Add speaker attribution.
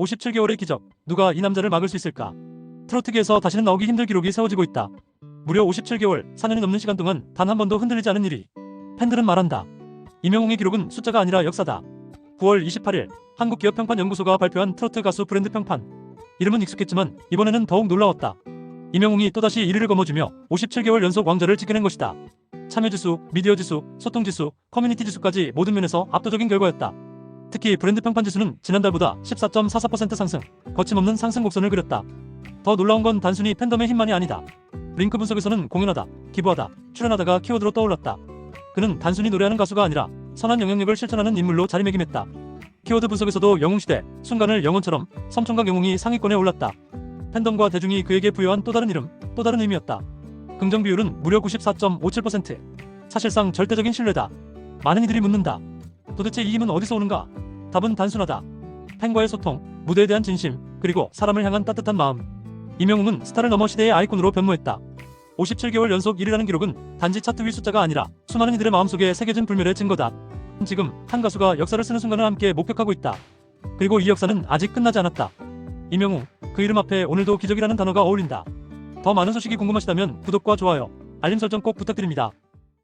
Speaker 1: 57개월의 기적. 누가 이 남자를 막을 수 있을까? 트로트계에서 다시는 나오기 힘들 기록이 세워지고 있다. 무려 57개월, 4년이 넘는 시간 동안 단 한 번도 흔들리지 않은 일이. 팬들은 말한다. 이명웅의 기록은 숫자가 아니라 역사다. 9월 28일 한국기업평판연구소가 발표한 트로트 가수 브랜드 평판. 이름은 익숙했지만 이번에는 더욱 놀라웠다. 이명웅이 또다시 1위를 거머쥐며 57개월 연속 왕좌를 지켜낸 것이다. 참여지수, 미디어지수, 소통지수, 커뮤니티지수까지 모든 면에서 압도적인 결과였다. 특히 브랜드 평판 지수는 지난달보다 14.44% 상승, 거침없는 상승 곡선을 그렸다. 더 놀라운 건 단순히 팬덤의 힘만이 아니다. 링크 분석에서는 공연하다, 기부하다, 출연하다가 키워드로 떠올랐다. 그는 단순히 노래하는 가수가 아니라 선한 영향력을 실천하는 인물로 자리매김했다. 키워드 분석에서도 영웅시대, 순간을 영혼처럼 섬총각 영웅이 상위권에 올랐다. 팬덤과 대중이 그에게 부여한 또 다른 이름, 또 다른 의미였다. 긍정 비율은 무려 94.57%. 사실상 절대적인 신뢰다. 많은 이들이 묻는다. 도대체 이 힘은 어디서 오는가? 답은 단순하다. 팬과의 소통, 무대에 대한 진심, 그리고 사람을 향한 따뜻한 마음. 이명웅은 스타를 넘어 시대의 아이콘으로 변모했다. 57개월 연속 1위라는 기록은 단지 차트 위 숫자가 아니라 수많은 이들의 마음속에 새겨진 불멸의 증거다. 지금 한 가수가 역사를 쓰는 순간을 함께 목격하고 있다. 그리고 이 역사는 아직 끝나지 않았다. 이명웅, 그 이름 앞에 오늘도 기적이라는 단어가 어울린다. 더 많은 소식이 궁금하시다면 구독과 좋아요, 알림 설정 꼭 부탁드립니다.